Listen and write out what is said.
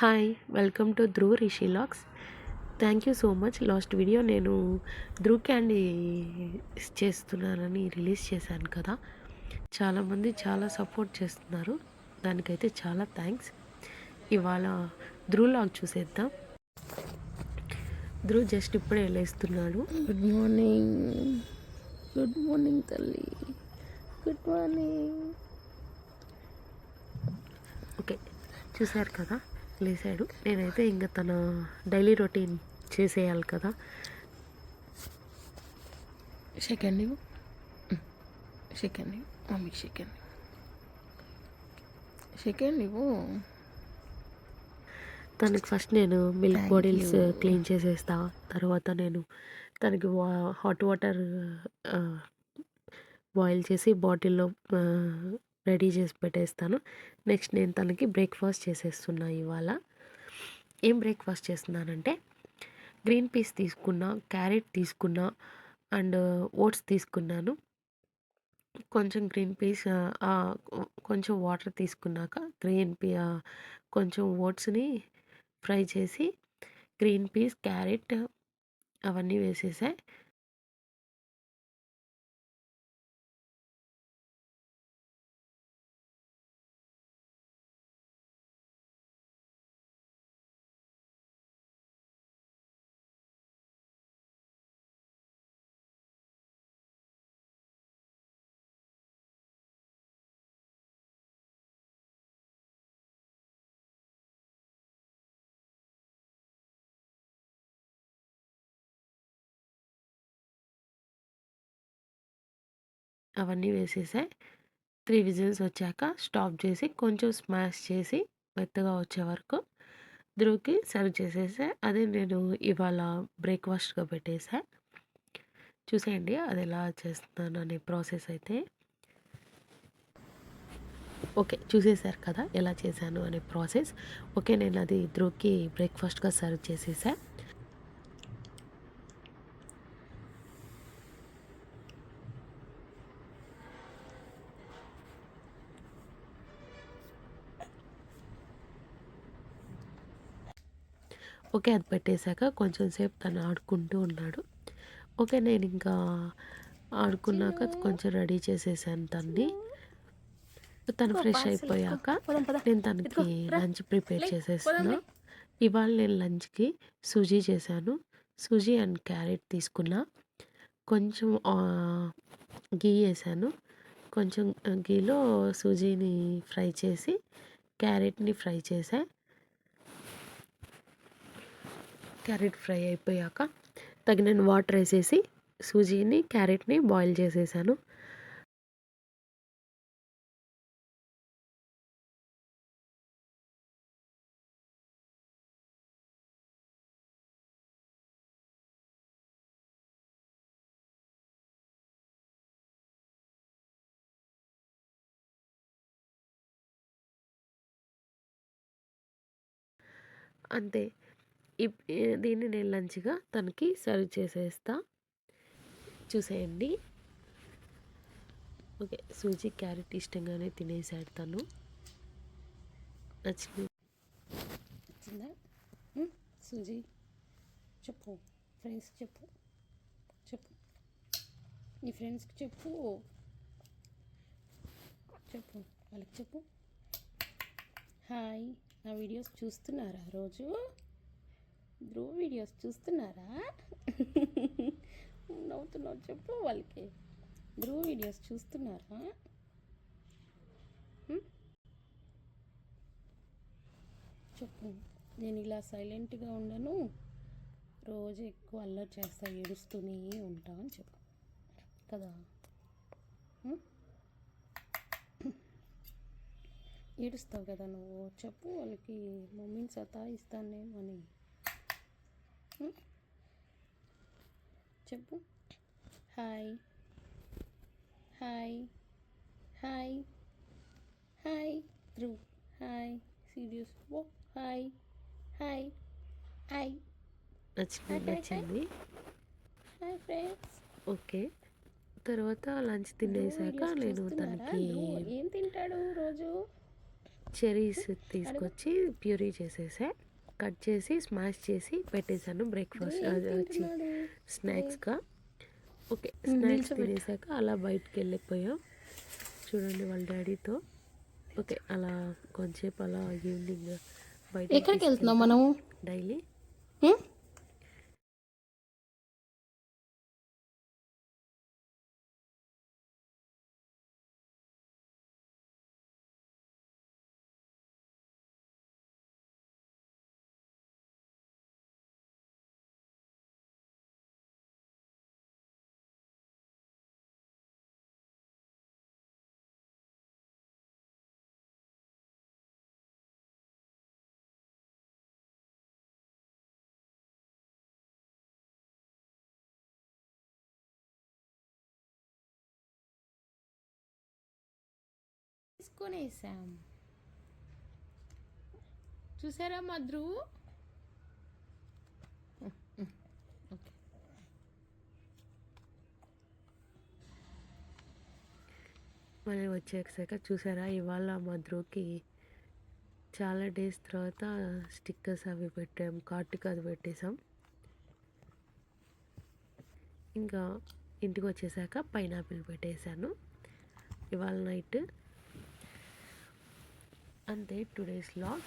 Hi welcome to Dhruv Rishi lakhs thank you so much last video నేను Dhruv candy చేస్తున్నానని release చేశాను కదా. చాలామంది చాలా సపోర్ట్ చేస్తున్నారు. దానికైతే చాలా థ్యాంక్స్ ఇవాళ ధ్రువ్ లాగ్ చూసేద్దాం. ధ్రువ్ జస్ట్ ఇప్పుడే వెళ్ళేస్తున్నాడు గుడ్ మార్నింగ్ గుడ్ మార్నింగ్ తల్లి. గుడ్ మార్నింగ్ ఓకే చూశారు కదా? లేసాడు. నేనైతే ఇంకా తన డైలీ రొటీన్ చేసేయాలి కదా. సెకండ్ ఇవ్వు సెకండ్ మమ్మీకి సెకండ్ సెకండ్ తనకి ఫస్ట్ నేను మిల్క్ బాటిల్స్. క్లీన్ చేసేస్తా. తర్వాత నేను తనకి వా హాట్ వాటర్ బాయిల్ చేసి బాటిల్లో రెడీ చేసి పెట్టేస్తాను. నెక్స్ట్ నేను తనకి బ్రేక్ఫాస్ట్ చేసేస్తున్నా ఇవాళ. ఏం బ్రేక్ఫాస్ట్ చేస్తున్నానంటే గ్రీన్ పీస్ తీసుకున్నా క్యారెట్ తీసుకున్నా అండ్ ఓట్స్ తీసుకున్నాను. కొంచెం గ్రీన్ పీస్ కొంచెం వాటర్ తీసుకున్నాక గ్రీన్ పీ కొంచెం ఓట్స్ని ఫ్రై చేసి గ్రీన్ పీస్ క్యారెట్ అవన్నీ వేసేసాయి అవన్నీ వేసేసా త్రీ విజిల్స్ వచ్చాక స్టాప్ చేసి కొంచెం స్మాష్ చేసి మెత్తగా వచ్చే వరకు ధ్రువ్కి సర్వ్ చేసేసా అదే నేను ఇవాళ బ్రేక్ఫాస్ట్గా పెట్టేసా. చూసేయండి అది ఎలా చేస్తున్నాను అనే ప్రాసెస్ అయితే. ఓకే చూసేశారు కదా ఎలా చేశాను అనే ప్రాసెస్. ఓకే నేను అది ధ్రువ్కి బ్రేక్ఫాస్ట్గా సర్వ్ చేసేసా. ఓకే అది పెట్టేశాక కొంచెం సేపు తను ఆడుకుంటూ ఉన్నాడు. ఓకే నేను ఇంకా ఆడుకున్నాక కొంచెం రెడీ చేసేసాను తన్ని. తను ఫ్రెష్ అయిపోయాక నేను తనకి లంచ్ ప్రిపేర్ చేసేస్తున్నా. ఇవాళ నేను లంచ్కి సూజీ చేశాను. సూజీ అండ్ క్యారెట్ తీసుకున్నా. కొంచెం గీ వేసాను. కొంచెం గీలో సూజీని ఫ్రై చేసి క్యారెట్ని ఫ్రై చేసా. క్యారెట్ ఫ్రై అయిపోయాక తగినన్ని వాటర్ వేసేసి సూజీని క్యారెట్ని బాయిల్ చేసేసాను. అంతే. దీన్ని నేను లంచ్గా తనకి సర్వ్ చేసేస్తా. చూసేయండి. ఓకే సూజీ క్యారెట్ ఇష్టంగానే తినేసాడు తను. నచ్చింది. నచ్చిందా? సూజీ. చెప్పు ఫ్రెండ్స్ చెప్పు. చెప్పు. నీ ఫ్రెండ్స్కి చెప్పు. చెప్పు వాళ్ళకి చెప్పు. హాయ్ నా వీడియోస్ చూస్తున్నారా రోజు? ధ్రువ వీడియోస్ చూస్తున్నారా? నవ్వుతున్నావు చెప్పు వాళ్ళకి. ధ్రువ వీడియోస్ చూస్తున్నారా? చెప్పు. నేను ఇలా సైలెంట్గా ఉండను. రోజు ఎక్కువ అల్లరి చేస్తా ఏడుస్తూనే ఉంటా అని చెప్పు. కదా? ఏడుస్తావు కదా నువ్వు? చెప్పు వాళ్ళకి మమ్మీని సతాయిస్తాను నేను అని. చెప్పు. Hi. Hi. Hi. Hi. Dhruv. Hi. Serious. ఓ హాయ్. హాయ్. హాయ్. నచ్చింది హాయ్ ఫ్రెండ్స్. ఓకే. తర్వాత లంచ్ తినేసాక నేను తనకి ఏం తింటాడు రోజు? చెరీస్ తీసుకొచ్చి ప్యూరీ చేసేసా. కట్ చేసి స్మాష్ చేసి పెట్టేశాను బ్రేక్ఫాస్ట్. వచ్చి స్నాక్స్గా. ఓకే స్నాక్స్ తినేసాక అలా బయటికి వెళ్ళిపోయాం చూడండి వాళ్ళ డాడీతో. ఓకే అలా కొంచెంసేపు అలా ఈవినింగ్ బయట ఎక్కడికి వెళ్తున్నాం మనము? డైలీ. హ్మ్? చూసారా చూసారా మధు ఓకే మళ్ళీ వచ్చేసాక చూసారా ఇవాళ మా ధ్రువుకి చాలా డేస్ తర్వాత స్టిక్కర్స్ అవి పెట్టాం కార్టుకి అది పెట్టేసాం ఇంకా ఇంటికి వచ్చేసాక పైనాపిల్ పెట్టేశాను. ఇవాళ నైట్ అంతే టుడేస్ లాగ్